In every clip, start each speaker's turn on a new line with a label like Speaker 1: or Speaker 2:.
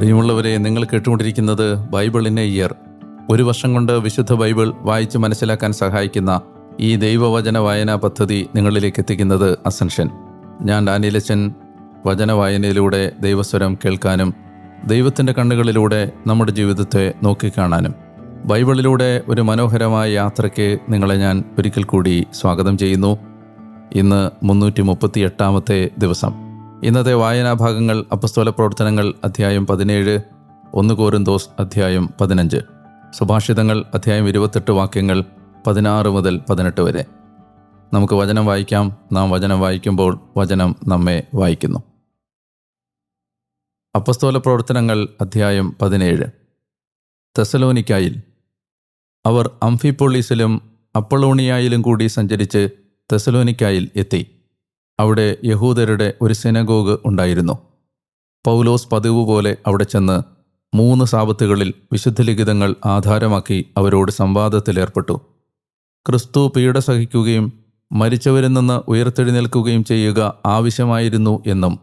Speaker 1: പ്രിയമുള്ളവരെ നിങ്ങൾ കേട്ടുകൊണ്ടിരിക്കുന്നത് ബൈബിൾ ഇൻ എ ഇയർ. ഒരു വർഷം കൊണ്ട് വിശുദ്ധ ബൈബിൾ വായിച്ച് മനസ്സിലാക്കാൻ സഹായിക്കുന്ന ഈ ദൈവവചന വായനാ പദ്ധതി നിങ്ങളിലേക്ക് എത്തിക്കുന്നത് അസൻഷൻ ഞാൻ ഡാനിയലച്ചൻ വചന വായനയിലൂടെ ദൈവസ്വരം കേൾക്കാനും ദൈവത്തിന്റെ കണ്ണുകളിലൂടെ നമ്മുടെ ജീവിതത്തെ നോക്കിക്കാണാനും. ബൈബിളിലൂടെ ഒരു മനോഹരമായ യാത്രയ്ക്ക് നിങ്ങളെ ഞാൻ ഒരിക്കൽ കൂടി സ്വാഗതം ചെയ്യുന്നു. ഇന്ന് മുന്നൂറ്റി മുപ്പത്തി എട്ടാമത്തെ ദിവസം. ഇന്നത്തെ വായനാഭാഗങ്ങൾ അപ്പസ്തോല പ്രവർത്തനങ്ങൾ അധ്യായം പതിനേഴ് ഒന്ന് ദോസ് അധ്യായം പതിനഞ്ച്. സുഭാഷിതങ്ങൾ അധ്യായം ഇരുപത്തെട്ട് വാക്യങ്ങൾ പതിനാറ് മുതൽ പതിനെട്ട് വരെ. നമുക്ക് വചനം വായിക്കാം. നാം വചനം വായിക്കുമ്പോൾ വചനം നമ്മെ വായിക്കുന്നു. അപ്പസ്തോല പ്രവർത്തനങ്ങൾ അധ്യായം പതിനേഴ്. തെസലോനിക്കായിൽ അവർ അംഫിപ്പൊളീസിലും അപ്പളോണിയായിലും കൂടി സഞ്ചരിച്ച് തെസലോനിക്കായിൽ എത്തി. അവിടെ യഹൂദരുടെ ഒരു സിനഗോഗ് ഉണ്ടായിരുന്നു. പൗലോസ് പതിവ് പോലെ അവിടെ ചെന്ന് മൂന്ന് സാപത്തുകളിൽ വിശുദ്ധ ലിഖിതങ്ങൾ ആധാരമാക്കി അവരോട് സംവാദത്തിലേർപ്പെട്ടു ക്രിസ്തു പീഡ സഹിക്കുകയും മരിച്ചവരിൽ നിന്ന് ഉയർത്തെഴുന്നേൽക്കുകയും ചെയ്യുക ആവശ്യമായിരുന്നു എന്നും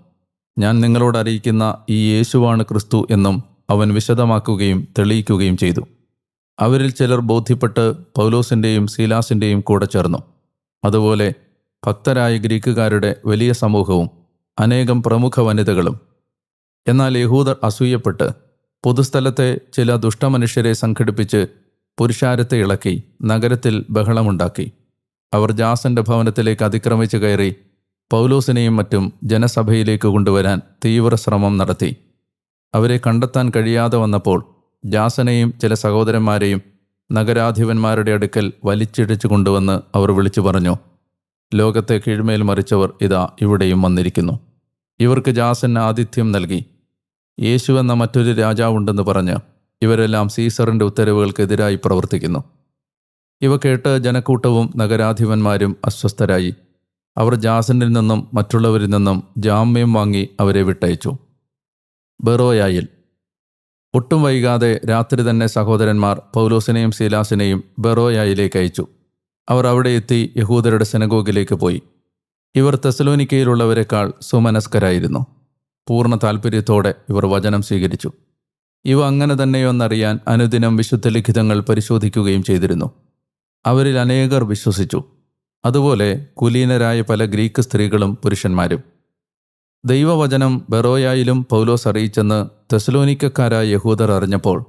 Speaker 1: ഞാൻ നിങ്ങളോട് അറിയിക്കുന്ന ഈ യേശുവാണ് ക്രിസ്തു എന്നും അവൻ വിശദമാക്കുകയും തെളിയിക്കുകയും ചെയ്തു. അവരിൽ ചിലർ ബോധ്യപ്പെട്ട് പൗലോസിന്റെയും സീലാസിന്റെയും കൂടെ ചേർന്നു. അതുപോലെ ഭക്തരായ ഗ്രീക്കുകാരുടെ വലിയ സമൂഹവും അനേകം പ്രമുഖ വനിതകളും. എന്നാൽ യഹൂദർ അസൂയപ്പെട്ട് പൊതുസ്ഥലത്തെ ചില ദുഷ്ടമനുഷ്യരെ സംഘടിപ്പിച്ച് പുരുഷാരത്തെ ഇളക്കി നഗരത്തിൽ ബഹളമുണ്ടാക്കി. അവർ ജാസന്റെ ഭവനത്തിലേക്ക് അതിക്രമിച്ചു കയറി പൗലോസിനെയും മറ്റും ജനസഭയിലേക്ക് കൊണ്ടുവരാൻ തീവ്ര ശ്രമം നടത്തി. അവരെ കണ്ടെത്താൻ കഴിയാതെ വന്നപ്പോൾ ജാസനെയും ചില സഹോദരന്മാരെയും നഗരാധിപന്മാരുടെ അടുക്കൽ വലിച്ചിടിച്ചു കൊണ്ടുവന്ന് അവർ വിളിച്ചു പറഞ്ഞു ലോകത്തെ കീഴ്മേൽ മറിച്ചവർ ഇതാ ഇവിടെയും വന്നിരിക്കുന്നു. ഇവർക്ക് ജാസൻ ആതിഥ്യം നൽകി. യേശു എന്ന മറ്റൊരു രാജാവുണ്ടെന്ന് പറഞ്ഞ് ഇവരെല്ലാം സീസറിന്റെ ഉത്തരവുകൾക്കെതിരായി പ്രവർത്തിക്കുന്നു. ഇവ കേട്ട് ജനക്കൂട്ടവും നഗരാധിപന്മാരും അസ്വസ്ഥരായി. അവർ ജാസനിൽ നിന്നും മറ്റുള്ളവരിൽ നിന്നും ജാമ്യം വാങ്ങി അവരെ വിട്ടയച്ചു. ബെറോയായിൽ. ഒട്ടും വൈകാതെ രാത്രി തന്നെ സഹോദരന്മാർ പൗലോസിനെയും ശീലാസിനെയും ബെറോയായിലേക്ക് അയച്ചു. അവർ അവിടെ എത്തി യഹൂദരുടെ സെനഗോഗിലേക്ക് പോയി. ഇവർ തെസലോനിക്കയിലുള്ളവരെക്കാൾ സുമനസ്കരായിരുന്നു. പൂർണ താൽപ്പര്യത്തോടെ ഇവർ വചനം സ്വീകരിച്ചു. ഇവ അങ്ങനെ തന്നെയൊന്നറിയാൻ അനുദിനം വിശുദ്ധ ലിഖിതങ്ങൾ പരിശോധിക്കുകയും ചെയ്തിരുന്നു. അവരിൽ അനേകർ വിശ്വസിച്ചു. അതുപോലെ കുലീനരായ പല ഗ്രീക്ക് സ്ത്രീകളും പുരുഷന്മാരും. ദൈവവചനം ബെറോയായിലും പൗലോസ് അറിയിച്ചെന്ന് തെസലോനിക്കക്കാരായ യഹൂദർ അറിഞ്ഞപ്പോൾ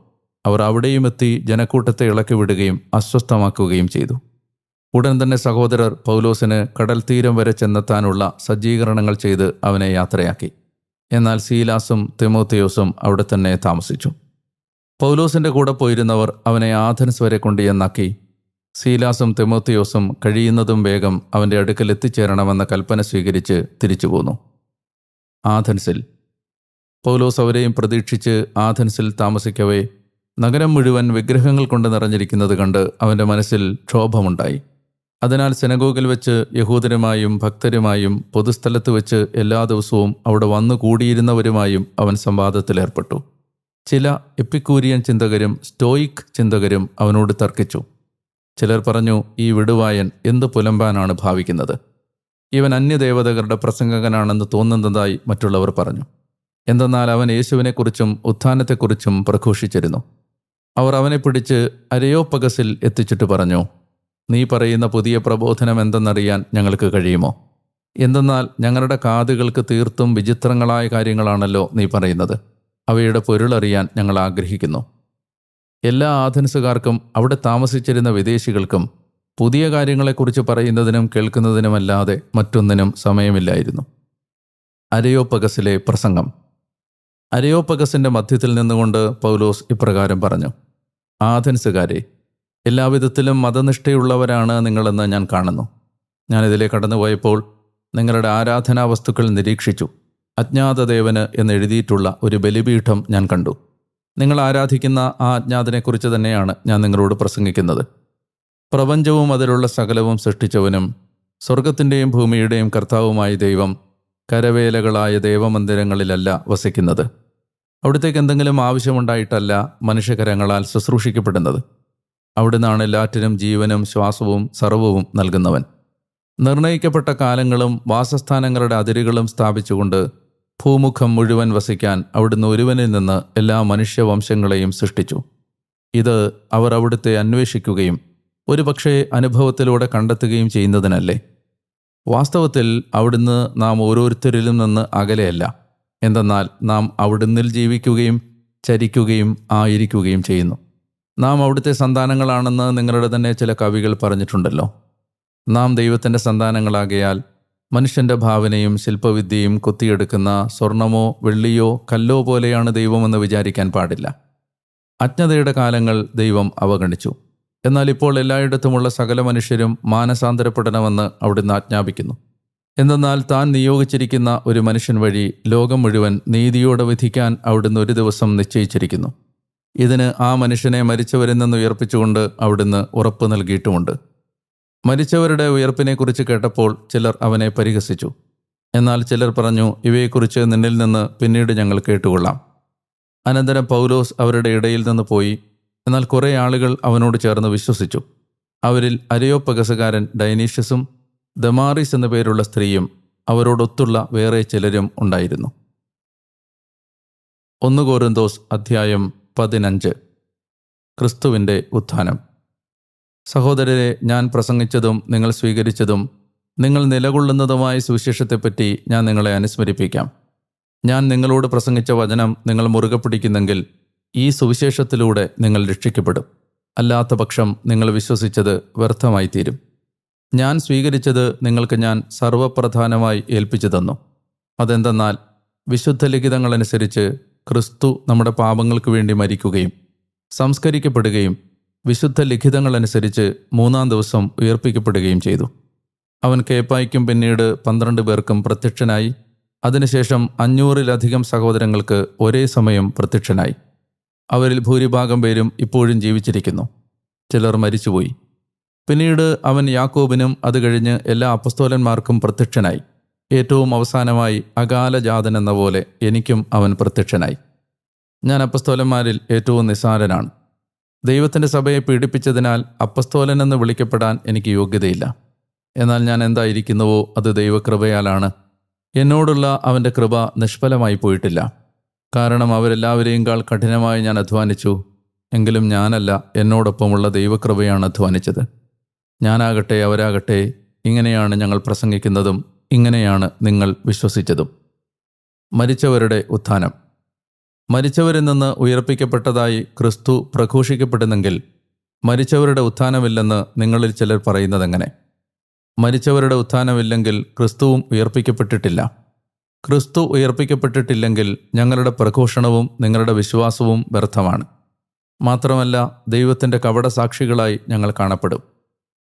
Speaker 1: അവർ അവിടെയും എത്തി ജനക്കൂട്ടത്തെ ഇളക്കിവിടുകയും അസ്വസ്ഥമാക്കുകയും ചെയ്തു. ഉടൻ തന്നെ സഹോദരർ പൗലോസിന് കടൽ തീരം വരെ ചെന്നെത്താനുള്ള സജ്ജീകരണങ്ങൾ ചെയ്ത് അവനെ യാത്രയാക്കി. എന്നാൽ സീലാസും തിമോത്തിയോസും അവിടെ തന്നെ താമസിച്ചു. പൗലോസിന്റെ കൂടെ പോയിരുന്നവർ അവനെ ആഥൻസ് വരെ കൊണ്ടുചെന്നാക്കി സീലാസും തിമോത്തിയോസും കഴിയുന്നതും വേഗം അവന്റെ അടുക്കൽ എത്തിച്ചേരണമെന്ന കൽപ്പന സ്വീകരിച്ച് തിരിച്ചു പോന്നു. ആഥൻസിൽ പൗലോസ് അവരെയും പ്രതീക്ഷിച്ച് ആഥൻസിൽ താമസിക്കവേ നഗരം മുഴുവൻ വിഗ്രഹങ്ങൾ കൊണ്ട് നിറഞ്ഞിരിക്കുന്നത് കണ്ട് അവന്റെ മനസ്സിൽ ക്ഷോഭമുണ്ടായി. അതിനാൽ സെനഗോഗിൽ വെച്ച് യഹൂദരുമായും ഭക്തരുമായും പൊതുസ്ഥലത്ത് വെച്ച് എല്ലാ ദിവസവും അവിടെ വന്നു കൂടിയിരുന്നവരുമായും അവൻ സംവാദത്തിലേർപ്പെട്ടു ചില എപ്പിക്കൂരിയൻ ചിന്തകരും സ്റ്റോയിക് ചിന്തകരും അവനോട് തർക്കിച്ചു. ചിലർ പറഞ്ഞു ഈ വിടുവായൻ എന്ത് പുലമ്പാനാണ് ഭാവിക്കുന്നത്? ഇവൻ അന്യദേവതകളുടെ പ്രസംഗകനാണെന്ന് തോന്നുന്നതായി മറ്റുള്ളവർ പറഞ്ഞു. എന്തെന്നാൽ അവൻ യേശുവിനെക്കുറിച്ചും ഉത്ഥാനത്തെക്കുറിച്ചും പ്രഘോഷിച്ചിരുന്നു. അവർ അവനെ പിടിച്ച് അരയോപ്പകസിൽ എത്തിച്ചിട്ട് പറഞ്ഞു നീ പറയുന്ന പുതിയ പ്രബോധനം എന്തെന്നറിയാൻ ഞങ്ങൾക്ക് കഴിയുമോ? എന്തെന്നാൽ ഞങ്ങളുടെ കാതുകൾക്ക് തീർത്തും വിചിത്രങ്ങളായ കാര്യങ്ങളാണല്ലോ നീ പറയുന്നത്. അവയുടെ പൊരുളറിയാൻ ഞങ്ങൾ ആഗ്രഹിക്കുന്നു. എല്ലാ ആഥൻസുകാർക്കും അവിടെ താമസിച്ചിരുന്ന വിദേശികൾക്കും പുതിയ കാര്യങ്ങളെക്കുറിച്ച് പറയുന്നതിനും കേൾക്കുന്നതിനുമല്ലാതെ മറ്റൊന്നിനും സമയമില്ലായിരുന്നു. അരയോപ്പകസിലെ പ്രസംഗം. അരയോപ്പകസിന്റെ മധ്യത്തിൽ നിന്നുകൊണ്ട് പൗലോസ് ഇപ്രകാരം പറഞ്ഞു ആഥൻസുകാരെ എല്ലാവിധത്തിലും മതനിഷ്ഠയുള്ളവരാണ് നിങ്ങളെന്ന് ഞാൻ കാണുന്നു. ഞാനിതിലെ കടന്നുപോയപ്പോൾ നിങ്ങളുടെ ആരാധനാ വസ്തുക്കൾ നിരീക്ഷിച്ചു. അജ്ഞാതദേവന് എന്നെഴുതിയിട്ടുള്ള ഒരു ബലിപീഠം ഞാൻ കണ്ടു. നിങ്ങൾ ആരാധിക്കുന്ന ആ അജ്ഞാതനെക്കുറിച്ച് തന്നെയാണ് ഞാൻ നിങ്ങളോട് പ്രസംഗിക്കുന്നത്. പ്രപഞ്ചവും അതിലുള്ള സകലവും സൃഷ്ടിച്ചവനും സ്വർഗത്തിന്റെയും ഭൂമിയുടെയും കർത്താവുമായ ദൈവം കരവേലകളായ ദേവമന്ദിരങ്ങളിലല്ല വസിക്കുന്നത്. അവിടത്തേക്ക് എന്തെങ്കിലും ആവശ്യമുണ്ടായിട്ടല്ല മനുഷ്യകരങ്ങളാൽ ശുശ്രൂഷിക്കപ്പെടുന്നത്. അവിടുന്നാണ് എല്ലാറ്റിനും ജീവനും ശ്വാസവും സർവവും നൽകുന്നവൻ. നിർണയിക്കപ്പെട്ട കാലങ്ങളും വാസസ്ഥാനങ്ങളുടെ അതിരുകളും സ്ഥാപിച്ചുകൊണ്ട് ഭൂമുഖം മുഴുവൻ വസിക്കാൻ അവിടുന്ന് ഒരുവനിൽ നിന്ന് എല്ലാ മനുഷ്യവംശങ്ങളെയും സൃഷ്ടിച്ചു. ഇത് അവർ അവിടുത്തെ അന്വേഷിക്കുകയും ഒരുപക്ഷെ അനുഭവത്തിലൂടെ കണ്ടെത്തുകയും ചെയ്യുന്നതിനല്ലേ. വാസ്തവത്തിൽ അവിടുന്ന് നാം ഓരോരുത്തരിലും നിന്ന് അകലെയല്ല. എന്തെന്നാൽ നാം അവിടുന്നിൽ ജീവിക്കുകയും ചരിക്കുകയും ആയിരിക്കുകയും ചെയ്യുന്നു. നാം അവിടുത്തെ സന്താനങ്ങളാണെന്ന് നിങ്ങളുടെ തന്നെ ചില കവികൾ പറഞ്ഞിട്ടുണ്ടല്ലോ. നാം ദൈവത്തിന്റെ സന്താനങ്ങളാകയാൽ മനുഷ്യന്റെ ഭാവനയും ശില്പവിദ്യയും കൊത്തിയെടുക്കുന്ന സ്വർണമോ വെള്ളിയോ കല്ലോ പോലെയാണ് ദൈവമെന്ന് വിചാരിക്കാൻ പാടില്ല. അജ്ഞതയുടെ കാലങ്ങൾ ദൈവം അവഗണിച്ചു. എന്നാൽ ഇപ്പോൾ എല്ലായിടത്തുമുള്ള സകല മനുഷ്യരും മാനസാന്തരപ്പെടണമെന്ന് അവിടുന്ന് ആജ്ഞാപിക്കുന്നു. എന്തെന്നാൽ താൻ നിയോഗിച്ചിരിക്കുന്ന ഒരു മനുഷ്യൻ വഴി ലോകം മുഴുവൻ നീതിയോടെ വിധിക്കാൻ അവിടുന്ന് ഒരു ദിവസം നിശ്ചയിച്ചിരിക്കുന്നു. ഇതിന് ആ മനുഷ്യനെ മരിച്ചവരിൽ നിന്ന് ഉയർപ്പിച്ചുകൊണ്ട് അവിടുന്ന് ഉറപ്പ് നൽകിയിട്ടുമുണ്ട്. മരിച്ചവരുടെ ഉയർപ്പിനെക്കുറിച്ച് കേട്ടപ്പോൾ ചിലർ അവനെ പരിഹസിച്ചു. എന്നാൽ ചിലർ പറഞ്ഞു ഇവയെക്കുറിച്ച് നിന്നിൽ നിന്ന് പിന്നീട് ഞങ്ങൾ കേട്ടുകൊള്ളാം. അനന്തരം പൗലോസ് അവരുടെ ഇടയിൽ നിന്ന് പോയി. എന്നാൽ കുറേ ആളുകൾ അവനോട് ചേർന്ന് വിശ്വസിച്ചു. അവരിൽ അരയോപ്പകസുകാരൻ ഡൈനീഷ്യസും ദമാറിസ് എന്നു പേരുള്ള സ്ത്രീയും അവരോടൊത്തുള്ള വേറെ ചിലരും ഉണ്ടായിരുന്നു. ഒന്ന് കോറിന്തോസ് അധ്യായം പതിനഞ്ച്. ക്രിസ്തുവിന്റെ ഉത്ഥാനം. സഹോദരരെ ഞാൻ പ്രസംഗിച്ചതും നിങ്ങൾ സ്വീകരിച്ചതും നിങ്ങൾ നിലകൊള്ളുന്നതുമായ സുവിശേഷത്തെപ്പറ്റി ഞാൻ നിങ്ങളെ അനുസ്മരിപ്പിക്കാം. ഞാൻ നിങ്ങളോട് പ്രസംഗിച്ച വചനം നിങ്ങൾ മുറുകെ പിടിക്കുന്നെങ്കിൽ ഈ സുവിശേഷത്തിലൂടെ നിങ്ങൾ രക്ഷിക്കപ്പെടും. അല്ലാത്ത പക്ഷം നിങ്ങൾ വിശ്വസിച്ചത് വ്യർത്ഥമായി തീരും ഞാൻ സ്വീകരിച്ചത് നിങ്ങൾക്ക് ഞാൻ സർവപ്രധാനമായി ഏൽപ്പിച്ചു തന്നു. അതെന്തെന്നാൽ വിശുദ്ധ ലിഖിതങ്ങളനുസരിച്ച് ക്രിസ്തു നമ്മുടെ പാപങ്ങൾക്ക് വേണ്ടി മരിക്കുകയും സംസ്കരിക്കപ്പെടുകയും വിശുദ്ധ ലിഖിതങ്ങളനുസരിച്ച് മൂന്നാം ദിവസം ഉയർപ്പിക്കപ്പെടുകയും ചെയ്തു. അവൻ കേപ്പായ്ക്കും പിന്നീട് പന്ത്രണ്ട് പേർക്കും പ്രത്യക്ഷനായി. അതിനുശേഷം അഞ്ഞൂറിലധികം സഹോദരങ്ങൾക്ക് ഒരേ സമയം പ്രത്യക്ഷനായി. അവരിൽ ഭൂരിഭാഗം പേരും ഇപ്പോഴും ജീവിച്ചിരിക്കുന്നു. ചിലർ മരിച്ചുപോയി. പിന്നീട് അവൻ യാക്കോബിനും അത് കഴിഞ്ഞ് എല്ലാ അപ്പസ്തോലന്മാർക്കും പ്രത്യക്ഷനായി. ഏറ്റവും അവസാനമായി അകാലജാതൻ എന്ന പോലെ എനിക്കും അവൻ പ്രത്യക്ഷനായി. ഞാൻ അപ്പസ്തോലന്മാരിൽ ഏറ്റവും നിസാരനാണ് ദൈവത്തിന്റെ സഭയെ പീഡിപ്പിച്ചതിനാൽ അപ്പസ്തോലൻ എന്ന് വിളിക്കപ്പെടാൻ എനിക്ക് യോഗ്യതയില്ല. എന്നാൽ ഞാൻ എന്തായിരിക്കുന്നുവോ അത് ദൈവകൃപയാലാണ്. എന്നോടുള്ള അവന്റെ കൃപ നിഷ്ഫലമായി പോയിട്ടില്ല. കാരണം അവരെല്ലാവരെയും കാൾ കഠിനമായി ഞാൻ അധ്വാനിച്ചു. എങ്കിലും ഞാനല്ല എന്നോടൊപ്പമുള്ള ദൈവകൃപയാണ് അധ്വാനിച്ചത്. ഞാനാകട്ടെ അവരാകട്ടെ ഇങ്ങനെയാണ് ഞങ്ങൾ പ്രസംഗിക്കുന്നതും ഇങ്ങനെയാണ് നിങ്ങൾ വിശ്വസിച്ചതും. മരിച്ചവരുടെ ഉത്ഥാനം. മരിച്ചവരിൽ നിന്ന് ഉയർപ്പിക്കപ്പെട്ടതായി ക്രിസ്തു പ്രഘോഷിക്കപ്പെടുന്നെങ്കിൽ മരിച്ചവരുടെ ഉത്ഥാനമില്ലെന്ന് നിങ്ങളിൽ ചിലർ പറയുന്നതെങ്ങനെ? മരിച്ചവരുടെ ഉത്ഥാനമില്ലെങ്കിൽ ക്രിസ്തുവും ഉയർപ്പിക്കപ്പെട്ടിട്ടില്ല. ക്രിസ്തു ഉയർപ്പിക്കപ്പെട്ടിട്ടില്ലെങ്കിൽ ഞങ്ങളുടെ പ്രഘോഷണവും നിങ്ങളുടെ വിശ്വാസവും വ്യർത്ഥമാണ്. മാത്രമല്ല ദൈവത്തിന്റെ കപടസാക്ഷികളായി ഞങ്ങൾ കാണപ്പെടും.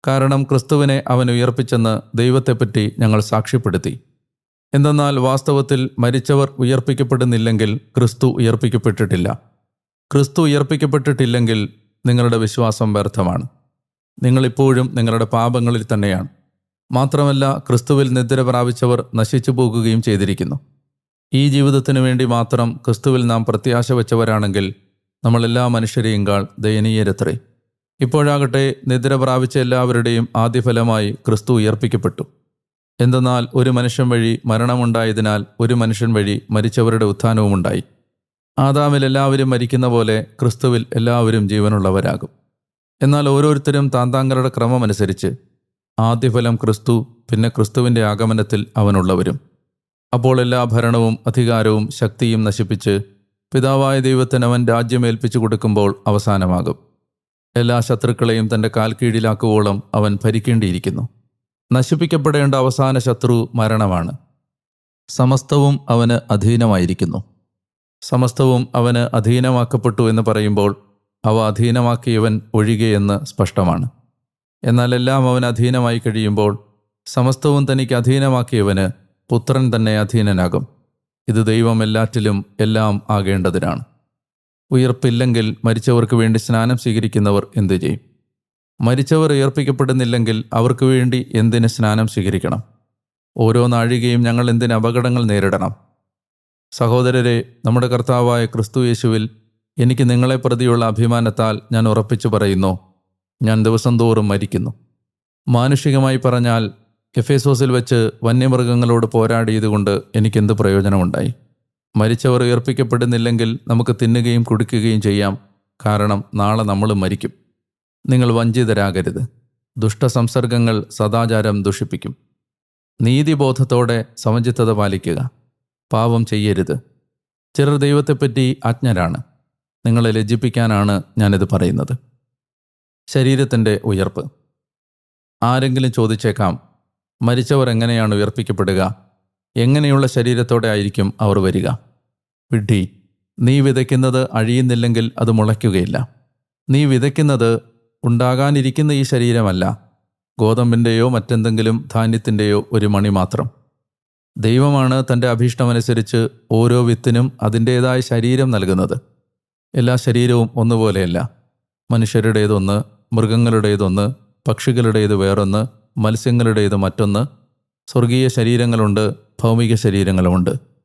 Speaker 1: കാരണം ക്രിസ്തുവിനെ അവൻ ഉയർപ്പിച്ചെന്ന് ദൈവത്തെപ്പറ്റി ഞങ്ങൾ സാക്ഷ്യപ്പെടുത്തി. എന്തെന്നാൽ വാസ്തവത്തിൽ മരിച്ചവർ ഉയർപ്പിക്കപ്പെടുന്നില്ലെങ്കിൽ ക്രിസ്തു ഉയർപ്പിക്കപ്പെട്ടിട്ടില്ല. ക്രിസ്തു ഉയർപ്പിക്കപ്പെട്ടിട്ടില്ലെങ്കിൽ നിങ്ങളുടെ വിശ്വാസം വ്യർത്ഥമാണ്. നിങ്ങളിപ്പോഴും നിങ്ങളുടെ പാപങ്ങളിൽ തന്നെയാണ്. മാത്രമല്ല ക്രിസ്തുവിൽ നിദ്ര പ്രാപിച്ചവർ നശിച്ചു പോകുകയും ചെയ്തിരിക്കുന്നു. ഈ ജീവിതത്തിനു വേണ്ടി മാത്രം ക്രിസ്തുവിൽ നാം പ്രത്യാശ വെച്ചവരാണെങ്കിൽ നമ്മളെല്ലാ മനുഷ്യരെയും കാൾ ദയനീയരത്രേ. ഇപ്പോഴാകട്ടെ നിദ്ര പ്രാപിച്ച എല്ലാവരുടെയും ആദ്യഫലമായി ക്രിസ്തു ഉയർപ്പിക്കപ്പെട്ടു. എന്തെന്നാൽ ഒരു മനുഷ്യൻ വഴി മരണമുണ്ടായതിനാൽ ഒരു മനുഷ്യൻ വഴി മരിച്ചവരുടെ ഉത്ഥാനവുമുണ്ടായി. ആദാമിൽ എല്ലാവരും മരിക്കുന്ന പോലെ ക്രിസ്തുവിൽ എല്ലാവരും ജീവനുള്ളവരാകും. എന്നാൽ ഓരോരുത്തരും താന്താങ്കളുടെ ക്രമമനുസരിച്ച് ആദ്യഫലം ക്രിസ്തു പിന്നെ ക്രിസ്തുവിന്റെ ആഗമനത്തിൽ അവനുള്ളവരും. അപ്പോൾ എല്ലാ ഭരണവും അധികാരവും ശക്തിയും നശിപ്പിച്ച് പിതാവായ ദൈവത്തിന് അവൻ രാജ്യമേൽപ്പിച്ചു കൊടുക്കുമ്പോൾ അവസാനമാകും. എല്ലാ ശത്രുക്കളെയും തന്റെ കാൽ കീഴിലാക്കുവോളം അവൻ ഭരിക്കേണ്ടിയിരിക്കുന്നു. നശിപ്പിക്കപ്പെടേണ്ട അവസാന ശത്രു മരണമാണ്. സമസ്തവും അവന് അധീനമായിരിക്കുന്നു. സമസ്തവും അവന് അധീനമാക്കപ്പെട്ടു എന്ന് പറയുമ്പോൾ അവ അധീനമാക്കിയവൻ ഒഴികെയെന്ന് സ്പഷ്ടമാണ്. എന്നാൽ എല്ലാം അവൻ അധീനമായി കഴിയുമ്പോൾ സമസ്തവും തനിക്ക് അധീനമാക്കിയവന് പുത്രൻ തന്നെ അധീനനാകും. ഇത് ദൈവം എല്ലാറ്റിലും എല്ലാം ആകേണ്ടതിനാണ്. ഉയർപ്പില്ലെങ്കിൽ മരിച്ചവർക്ക് വേണ്ടി സ്നാനം സ്വീകരിക്കുന്നവർ എന്തു ചെയ്യും? മരിച്ചവർ ഉയർപ്പിക്കപ്പെടുന്നില്ലെങ്കിൽ അവർക്ക് വേണ്ടി എന്തിന് സ്നാനം സ്വീകരിക്കണം? ഓരോ നാഴികയും ഞങ്ങൾ എന്തിന് അപകടങ്ങൾ നേരിടണം? സഹോദരരെ നമ്മുടെ കർത്താവായ ക്രിസ്തു യേശുവിൽ എനിക്ക് നിങ്ങളെ പ്രതിയുള്ള അഭിമാനത്താൽ ഞാൻ ഉറപ്പിച്ചു പറയുന്നു ഞാൻ ദിവസം തോറും മരിക്കുന്നു. മാനുഷികമായി പറഞ്ഞാൽ എഫേസോസിൽ വെച്ച് വന്യമൃഗങ്ങളോട് പോരാടിയതുകൊണ്ട് എനിക്കെന്ത് പ്രയോജനമുണ്ടായി? മരിച്ചവർ ഉയർപ്പിക്കപ്പെടുന്നില്ലെങ്കിൽ നമുക്ക് തിന്നുകയും കുടിക്കുകയും ചെയ്യാം. കാരണം നാളെ നമ്മൾ മരിക്കും. നിങ്ങൾ വഞ്ചിതരാകരുത്. ദുഷ്ടസംസർഗങ്ങൾ സദാചാരം ദുഷിപ്പിക്കും. നീതിബോധത്തോടെ സമചിത്തത പാലിക്കുക. പാപം ചെയ്യരുത്. ചിലർ ദൈവത്തെപ്പറ്റി അജ്ഞരാണ്. നിങ്ങളെ ലജ്ജിപ്പിക്കാനാണ് ഞാനിത് പറയുന്നത്. ശരീരത്തിന്റെ ഉയർപ്പ്. ആരെങ്കിലും ചോദിച്ചേക്കാം മരിച്ചവർ എങ്ങനെയാണ് ഉയർപ്പിക്കപ്പെടുക? എങ്ങനെയുള്ള ശരീരത്തോടെ ആയിരിക്കും അവർ വരിക? വിഡ്ഢി നീ വിതയ്ക്കുന്നത് അഴിയുന്നില്ലെങ്കിൽ അത് മുളയ്ക്കുകയില്ല. നീ വിതയ്ക്കുന്നത് ഉണ്ടാകാനിരിക്കുന്ന ഈ ശരീരമല്ല. ഗോതമ്പിന്റെയോ മറ്റെന്തെങ്കിലും ധാന്യത്തിന്റെയോ ഒരു മണി മാത്രം. ദൈവമാണ് തന്റെ അഭീഷ്ടമനുസരിച്ച് ഓരോ വിത്തിനും അതിന്റേതായ ശരീരം നൽകുന്നത്. എല്ലാ ശരീരവും ഒന്നുപോലെയല്ല. മനുഷ്യരുടേതൊന്ന് മൃഗങ്ങളുടേതൊന്ന് പക്ഷികളുടേത് വേറൊന്ന് മത്സ്യങ്ങളുടേത് മറ്റൊന്ന് സ്വർഗീയ ശരീരങ്ങളുണ്ട് ഭൗമിക ശരീരങ്ങളുമുണ്ട്.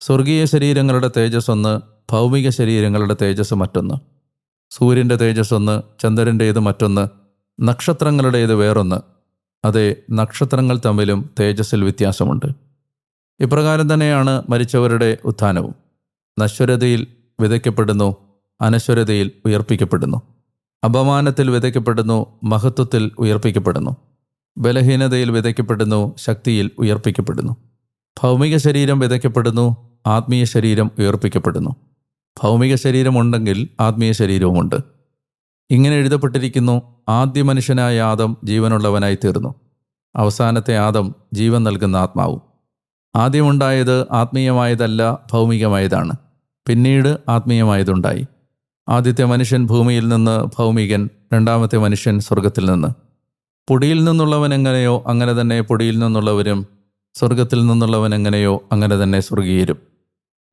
Speaker 1: സ്വർഗീയ ശരീരങ്ങളുടെ തേജസ് ഒന്ന് ഭൗമിക ശരീരങ്ങളുടെ തേജസ് മറ്റൊന്ന്. സൂര്യന്റെ തേജസ് ഒന്ന് ചന്ദ്രന്റേത് മറ്റൊന്ന് നക്ഷത്രങ്ങളുടേത് വേറൊന്ന്. അതെ നക്ഷത്രങ്ങൾ തമ്മിലും തേജസ്സിൽ വ്യത്യാസമുണ്ട്. ഇപ്രകാരം തന്നെയാണ് മരിച്ചവരുടെ ഉത്ഥാനവും. നശ്വരതയിൽ വിതയ്ക്കപ്പെടുന്നു അനശ്വരതയിൽ ഉയർപ്പിക്കപ്പെടുന്നു. അപമാനത്തിൽ വിതയ്ക്കപ്പെടുന്നു മഹത്വത്തിൽ ഉയർപ്പിക്കപ്പെടുന്നു. ബലഹീനതയിൽ വിതയ്ക്കപ്പെടുന്നു ശക്തിയിൽ ഉയർപ്പിക്കപ്പെടുന്നു. ഭൗമിക ശരീരം വിതയ്ക്കപ്പെടുന്നു ആത്മീയ ശരീരം ഉയർപ്പിക്കപ്പെടുന്നു. ഭൗമിക ശരീരമുണ്ടെങ്കിൽ ആത്മീയ ശരീരവുമുണ്ട്. ഇങ്ങനെ എഴുതപ്പെട്ടിരിക്കുന്നു ആദ്യ മനുഷ്യനായ ആദം ജീവനുള്ളവനായി തീർന്നു അവസാനത്തെ ആദം ജീവൻ നൽകുന്ന ആത്മാവും. ആദ്യമുണ്ടായത് ആത്മീയമായതല്ല ഭൗമികമായതാണ്. പിന്നീട് ആത്മീയമായതുണ്ടായി. ആദ്യത്തെ മനുഷ്യൻ ഭൂമിയിൽ നിന്ന് ഭൗമികൻ രണ്ടാമത്തെ മനുഷ്യൻ സ്വർഗത്തിൽ നിന്ന്. പൊടിയിൽ നിന്നുള്ളവൻ എങ്ങനെയോ അങ്ങനെ തന്നെ പൊടിയിൽ നിന്നുള്ളവരും സ്വർഗത്തിൽ നിന്നുള്ളവൻ എങ്ങനെയോ അങ്ങനെ തന്നെ സ്വർഗീയരും.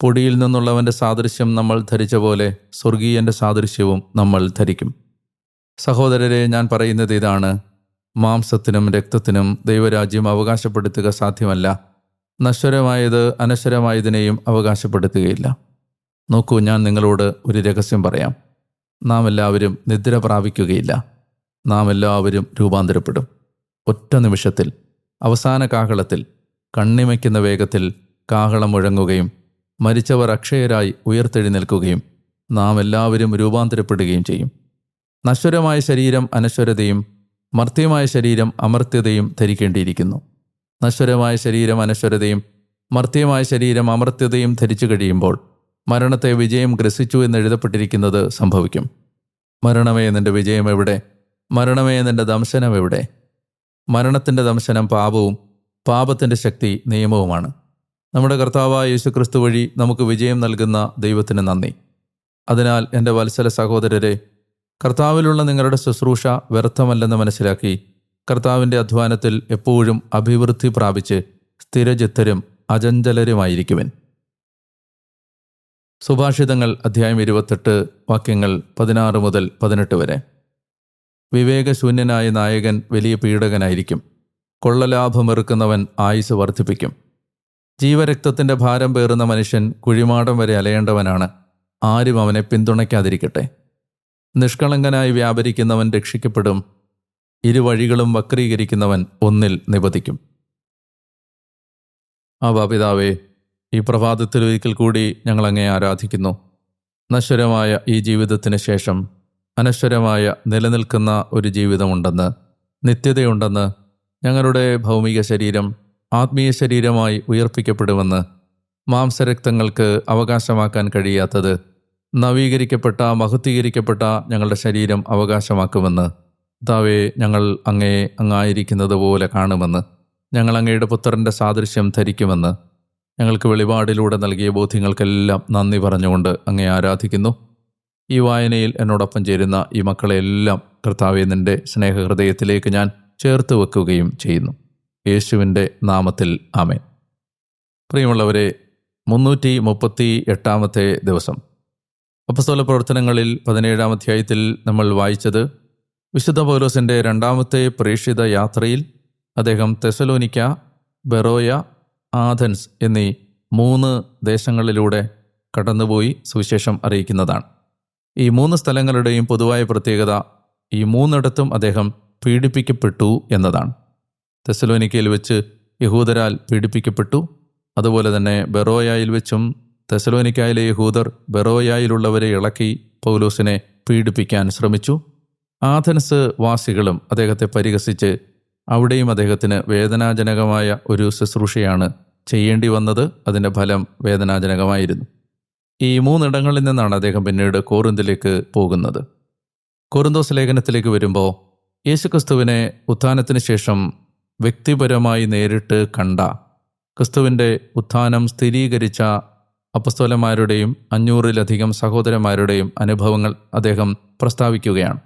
Speaker 1: പൊടിയിൽ നിന്നുള്ളവന്റെ സാദൃശ്യം നമ്മൾ ധരിച്ച പോലെ സ്വർഗീയന്റെ സാദൃശ്യവും നമ്മൾ ധരിക്കും. സഹോദരരെ ഞാൻ പറയുന്നത് ഇതാണ്. മാംസത്തിനും രക്തത്തിനും ദൈവരാജ്യം അവകാശപ്പെടുത്തുക സാധ്യമല്ല. നശ്വരമായത് അനശ്വരമായതിനെയും അവകാശപ്പെടുത്തുകയില്ല. നോക്കൂ ഞാൻ നിങ്ങളോട് ഒരു രഹസ്യം പറയാം. നാം എല്ലാവരും നിദ്ര പ്രാപിക്കുകയില്ല. നാം എല്ലാവരും രൂപാന്തരപ്പെടും. ഒറ്റ നിമിഷത്തിൽ അവസാന കാഹളത്തിൽ കണ്ണിമയ്ക്കുന്ന വേഗത്തിൽ കാഹളം മുഴങ്ങുകയും മരിച്ചവർ അക്ഷയരായി ഉയർത്തെഴുന്നേൽക്കുകയും നാം എല്ലാവരും രൂപാന്തരപ്പെടുകയും ചെയ്യും. നശ്വരമായ ശരീരം അനശ്വരതയും മർത്യമായ ശരീരം അമർത്യതയും ധരിക്കേണ്ടിയിരിക്കുന്നു. നശ്വരമായ ശരീരം അനശ്വരതയും മർത്യമായ ശരീരം അമർത്യതയും ധരിച്ചു കഴിയുമ്പോൾ മരണത്തെ വിജയം ഗ്രസിച്ചു എന്ന് എഴുതപ്പെട്ടിരിക്കുന്നത് സംഭവിക്കും. മരണമേ നിന്റെ വിജയം എവിടെ? മരണമേ നിന്റെ ദംശനം എവിടെ മരണത്തിന്റെ ദംശനം പാപവും പാപത്തിന്റെ ശക്തി നിയമവുമാണ്. നമ്മുടെ കർത്താവായ യേശുക്രിസ്തു വഴി നമുക്ക് വിജയം നൽകുന്ന ദൈവത്തിന് നന്ദി. അതിനാൽ എന്റെ വത്സല സഹോദരരെ കർത്താവിലുള്ള നിങ്ങളുടെ ശുശ്രൂഷ വ്യർത്ഥമല്ലെന്ന് മനസ്സിലാക്കി കർത്താവിന്റെ അധ്വാനത്തിൽ എപ്പോഴും അഭിവൃദ്ധി പ്രാപിച്ച് സ്ഥിരചിത്തരും അചഞ്ചലരുമായിരിക്കുവൻ. സുഭാഷിതങ്ങൾ അധ്യായം ഇരുപത്തെട്ട് വാക്യങ്ങൾ പതിനാറ് മുതൽ പതിനെട്ട് വരെ. വിവേകശൂന്യനായ നായകൻ വലിയ പീഡകനായിരിക്കും. കൊള്ളലാഭമെറുക്കുന്നവൻ ആയുസ് വർദ്ധിപ്പിക്കും. ജീവരക്തത്തിന്റെ ഭാരം പേറുന്ന മനുഷ്യൻ കുഴിമാടം വരെ അലയേണ്ടവനാണ്. ആരും അവനെ പിന്തുണയ്ക്കാതിരിക്കട്ടെ. നിഷ്കളങ്കനായി വ്യാപരിക്കുന്നവൻ രക്ഷിക്കപ്പെടും. ഇരുവഴികളും വക്രീകരിക്കുന്നവൻ ഒന്നിൽ നിബദിക്കും ആ പിതാവേ ഈ പ്രഭാതത്തിൽ ഒരിക്കൽ കൂടി ഞങ്ങൾ അങ്ങേ ആരാധിക്കുന്നു. നശ്വരമായ ഈ ജീവിതത്തിന് ശേഷം അനശ്വരമായ നിലനിൽക്കുന്ന ഒരു ജീവിതമുണ്ടെന്ന് നിത്യതയുണ്ടെന്ന് ഞങ്ങളുടെ ഭൗമിക ശരീരം ആത്മീയ ശരീരമായി ഉയർപ്പിക്കപ്പെടുമെന്ന് മാംസരക്തങ്ങൾക്ക് അവകാശമാക്കാൻ കഴിയാത്തത് നവീകരിക്കപ്പെട്ട മഹത്വീകരിക്കപ്പെട്ട ഞങ്ങളുടെ ശരീരം അവകാശമാക്കുമെന്ന് താവേ ഞങ്ങൾ അങ്ങയെ അങ്ങായിരിക്കുന്നത് പോലെ കാണുമെന്ന് ഞങ്ങൾ അങ്ങയുടെ പുത്രന്റെ സാദൃശ്യം ധരിക്കുമെന്ന് ഞങ്ങൾക്ക് വെളിപാടിലൂടെ നൽകിയ ബോധ്യങ്ങൾക്കെല്ലാം നന്ദി പറഞ്ഞുകൊണ്ട് അങ്ങേ ആരാധിക്കുന്നു. ഈ വായനയിൽ എന്നോടൊപ്പം ചേരുന്ന ഈ മക്കളെല്ലാം കർത്താവെ നിന്റെ സ്നേഹഹൃദയത്തിലേക്ക് ഞാൻ ചേർത്ത് വെക്കുകയും ചെയ്യുന്നു. യേശുവിന്റെ നാമത്തിൽ ആമേൻ. പ്രിയമുള്ളവരെ മുന്നൂറ്റി മുപ്പത്തി എട്ടാമത്തെ ദിവസം. അപ്പസ്തോല പ്രവർത്തനങ്ങളിൽ പതിനേഴാം അധ്യായത്തിൽ നമ്മൾ വായിച്ചത് വിശുദ്ധ പൗലോസിന്റെ രണ്ടാമത്തെ പ്രേക്ഷിത യാത്രയിൽ അദ്ദേഹം തെസലോനിക്ക ബെറോയ ആഥൻസ് എന്നീ മൂന്ന് ദേശങ്ങളിലൂടെ കടന്നുപോയി സുവിശേഷം അറിയിക്കുന്നതാണ്. ഈ മൂന്ന് സ്ഥലങ്ങളുടെയും പൊതുവായ പ്രത്യേകത ഈ മൂന്നിടത്തും അദ്ദേഹം പീഡിപ്പിക്കപ്പെട്ടു എന്നതാണ്. തെസലോനിക്കയിൽ വെച്ച് യഹൂദരാൽ പീഡിപ്പിക്കപ്പെട്ടു. അതുപോലെ തന്നെ ബെറോയായിൽ വെച്ചും തെസലോനിക്കായിലെ യഹൂദർ ബെറോയായിലുള്ളവരെ ഇളക്കി പൗലോസിനെ പീഡിപ്പിക്കാൻ ശ്രമിച്ചു. ആഥൻസ് വാസികളും അദ്ദേഹത്തെ പരിഹസിച്ച് അവിടെയും അദ്ദേഹത്തിന് വേദനാജനകമായ ഒരു ശുശ്രൂഷയാണ് ചെയ്യേണ്ടി വന്നത്. അതിന്റെ ഫലം വേദനാജനകമായിരുന്നു. ഈ മൂന്നിടങ്ങളിൽ നിന്നാണ് അദ്ദേഹം പിന്നീട് കോറിന്തിലേക്ക് പോകുന്നത്. കോറിന്തോസ് ലേഖനത്തിലേക്ക് വരുമ്പോൾ യേശുക്രിസ്തുവിനെ ഉത്ഥാനത്തിന് ശേഷം വ്യക്തിപരമായി നേരിട്ട് കണ്ട ക്രിസ്തുവിന്റെ ഉത്ഥാനം സ്ഥിരീകരിച്ച അപ്പസ്തോലന്മാരുടെയും അഞ്ഞൂറിലധികം സഹോദരന്മാരുടെയും അനുഭവങ്ങൾ അദ്ദേഹം പ്രസ്താവിക്കുകയാണ്.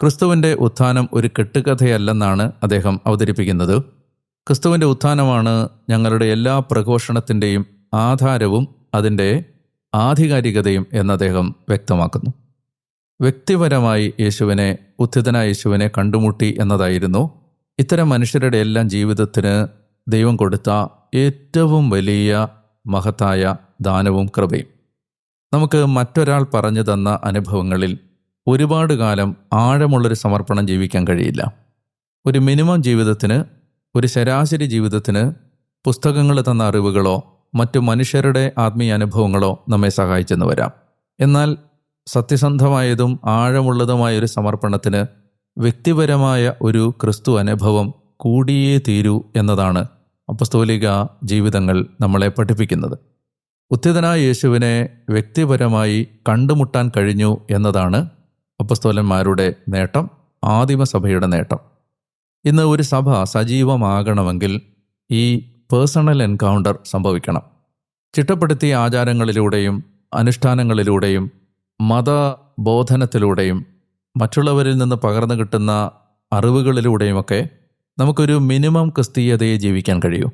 Speaker 1: ക്രിസ്തുവിന്റെ ഉത്ഥാനം ഒരു കെട്ടുകഥയല്ലെന്നാണ് അദ്ദേഹം അവതരിപ്പിക്കുന്നത്. ക്രിസ്തുവിന്റെ ഉത്ഥാനമാണ് ഞങ്ങളുടെ എല്ലാ പ്രഘോഷണത്തിന്റെയും ആധാരവും അതിന്റെ ആധികാരികതയും എന്ന് അദ്ദേഹം വ്യക്തമാക്കുന്നു. വ്യക്തിപരമായി യേശുവിനെ ഉദ്ധിതനായ യേശുവിനെ കണ്ടുമുട്ടി എന്നതായിരുന്നു. ഇത്തരം മനുഷ്യരുടെ എല്ലാം ജീവിതത്തിന് ദൈവം കൊടുത്ത ഏറ്റവും വലിയ മഹത്തായ ദാനവും കൃപയും. നമുക്ക് മറ്റൊരാൾ പറഞ്ഞു തന്ന അനുഭവങ്ങളിൽ ഒരുപാട് കാലം ആഴമുള്ളൊരു സമർപ്പണം ജീവിക്കാൻ കഴിയില്ല. ഒരു മിനിമം ജീവിതത്തിന് ഒരു ശരാശരി ജീവിതത്തിന് പുസ്തകങ്ങൾ തന്ന അറിവുകളോ മറ്റു മനുഷ്യരുടെ ആത്മീയ അനുഭവങ്ങളോ നമ്മെ സഹായിച്ചെന്ന് വരാം. എന്നാൽ സത്യസന്ധമായതും ആഴമുള്ളതുമായ ഒരു സമർപ്പണത്തിന് വ്യക്തിപരമായ ഒരു ക്രിസ്തു അനുഭവം കൂടിയേ തീരൂ എന്നതാണ് അപ്പസ്തോലിക ജീവിതങ്ങൾ നമ്മളെ പഠിപ്പിക്കുന്നത്. ഉത്തിതനായ യേശുവിനെ വ്യക്തിപരമായി കണ്ടുമുട്ടാൻ കഴിഞ്ഞു എന്നതാണ് അപ്പസ്തോലന്മാരുടെ നേട്ടം ആദിമസഭയുടെ നേട്ടം. ഇന്ന് ഒരു സഭ സജീവമാകണമെങ്കിൽ ഈ പേഴ്സണൽ എൻകൗണ്ടർ സംഭവിക്കണം. ചിട്ടപ്പെടുത്തിയ ആചാരങ്ങളിലൂടെയും അനുഷ്ഠാനങ്ങളിലൂടെയും മതബോധനത്തിലൂടെയും മറ്റുള്ളവരിൽ നിന്ന് പകർന്നു കിട്ടുന്ന അറിവുകളിലൂടെയുമൊക്കെ നമുക്കൊരു മിനിമം ക്രിസ്തീയതയെ ജീവിക്കാൻ കഴിയൂ.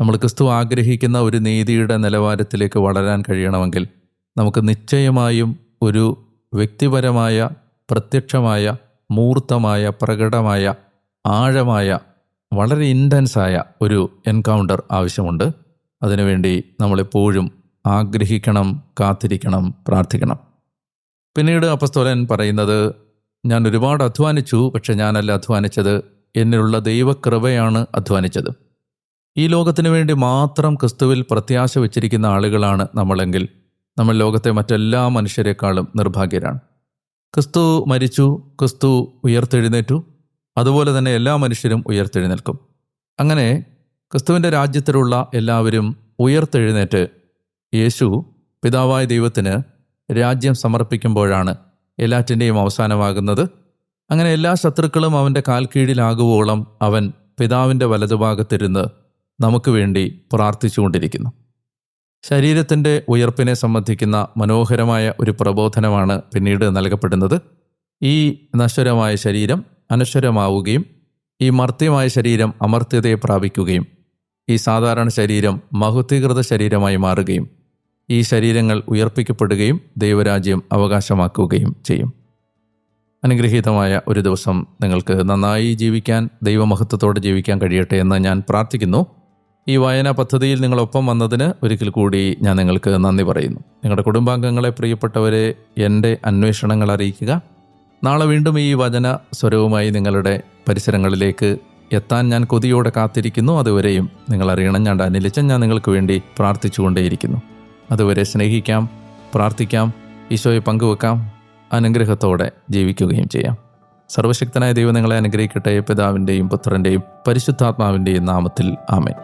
Speaker 1: നമ്മൾ ക്രിസ്തു ആഗ്രഹിക്കുന്ന ഒരു നീതിയുടെ നിലവാരത്തിലേക്ക് വളരാൻ കഴിയണമെങ്കിൽ നമുക്ക് നിശ്ചയമായും ഒരു വ്യക്തിപരമായ പ്രത്യക്ഷമായ മൂർത്തമായ പ്രകടമായ ആഴമായ വളരെ ഇന്റൻസായ ഒരു എൻകൗണ്ടർ ആവശ്യമുണ്ട്. അതിനുവേണ്ടി നമ്മളെപ്പോഴും ആഗ്രഹിക്കണം കാത്തിരിക്കണം പ്രാർത്ഥിക്കണം. പിന്നീട് അപ്പസ്തോലൻ പറയുന്നത് ഞാൻ ഒരുപാട് അധ്വാനിച്ചു പക്ഷെ ഞാനല്ല അധ്വാനിച്ചത്. എന്നിലുള്ള ദൈവകൃപയാണ് അധ്വാനിച്ചത്. ഈ ലോകത്തിനു വേണ്ടി മാത്രം ക്രിസ്തുവിൽ പ്രത്യാശ വച്ചിരിക്കുന്ന ആളുകളാണ് നമ്മളെങ്കിൽ നമ്മൾ ലോകത്തെ മറ്റെല്ലാ മനുഷ്യരെക്കാളും നിർഭാഗ്യരാണ്. ക്രിസ്തു മരിച്ചു ക്രിസ്തു ഉയർത്തെഴുന്നേറ്റു അതുപോലെ തന്നെ എല്ലാ മനുഷ്യരും ഉയർത്തെഴുന്നേൽക്കും. അങ്ങനെ ക്രിസ്തുവിന്റെ രാജ്യത്തിലുള്ള എല്ലാവരും ഉയർത്തെഴുന്നേറ്റ് യേശു പിതാവായ ദൈവത്തിന് രാജ്യം സമർപ്പിക്കുമ്പോഴാണ് എല്ലാറ്റിന്റെയും അവസാനമാകുന്നത്. അങ്ങനെ എല്ലാ ശത്രുക്കളും അവന്റെ കാൽ കീഴിലാകുവോളം അവൻ പിതാവിന്റെ വലതുഭാഗത്തിരുന്ന് നമുക്ക് വേണ്ടി പ്രാർത്ഥിച്ചുകൊണ്ടിരിക്കുന്നു. ശരീരത്തിന്റെ ഉയർപ്പിനെ സംബന്ധിക്കുന്ന മനോഹരമായ ഒരു പ്രബോധനമാണ് പിന്നീട് നൽകപ്പെടുന്നത്. ഈ നശ്വരമായ ശരീരം അനശ്വരമാവുകയും ഈ മർത്യമായ ശരീരം അമർത്യതയെ പ്രാപിക്കുകയും ഈ സാധാരണ ശരീരം മഹത്വീകൃത ശരീരമായി മാറുകയും ഈ ശരീരങ്ങൾ ഉയർപ്പിക്കപ്പെടുകയും ദൈവരാജ്യം അവകാശമാക്കുകയും ചെയ്യും. അനുഗ്രഹീതമായ ഒരു ദിവസം നിങ്ങൾക്ക് നന്നായി ജീവിക്കാൻ ദൈവമഹത്വത്തോടെ ജീവിക്കാൻ കഴിയട്ടെ എന്ന് ഞാൻ പ്രാർത്ഥിക്കുന്നു. ഈ വായനാ പദ്ധതിയിൽ നിങ്ങളൊപ്പം വന്നതിന് ഒരിക്കൽ കൂടി ഞാൻ നിങ്ങൾക്ക് നന്ദി പറയുന്നു. നിങ്ങളുടെ കുടുംബാംഗങ്ങളെ പ്രിയപ്പെട്ടവരെ എന്റെ അന്വേഷണങ്ങൾ അറിയിക്കുക. നാളെ വീണ്ടും ഈ വചന സ്വരവുമായി നിങ്ങളുടെ പരിസരങ്ങളിലേക്ക് എത്താൻ ഞാൻ കൊതിയോടെ കാത്തിരിക്കുന്നു. അതുവരെയും നിങ്ങളറിയണം. ഞാൻ അനിലിച്ചൻ ഞാൻ നിങ്ങൾക്ക് വേണ്ടി പ്രാർത്ഥിച്ചുകൊണ്ടേയിരിക്കുന്നു. അതുവരെ സ്നേഹിക്കാം പ്രാർത്ഥിക്കാം ഈശോയെ പങ്കുവെക്കാം അനുഗ്രഹത്തോടെ ജീവിക്കുകയും ചെയ്യാം. സർവശക്തനായ ദൈവം നിങ്ങളെ അനുഗ്രഹിക്കട്ടെ പിതാവിന്റെയും പുത്രന്റെയും പരിശുദ്ധാത്മാവിന്റെയും നാമത്തിൽ ആമേൻ.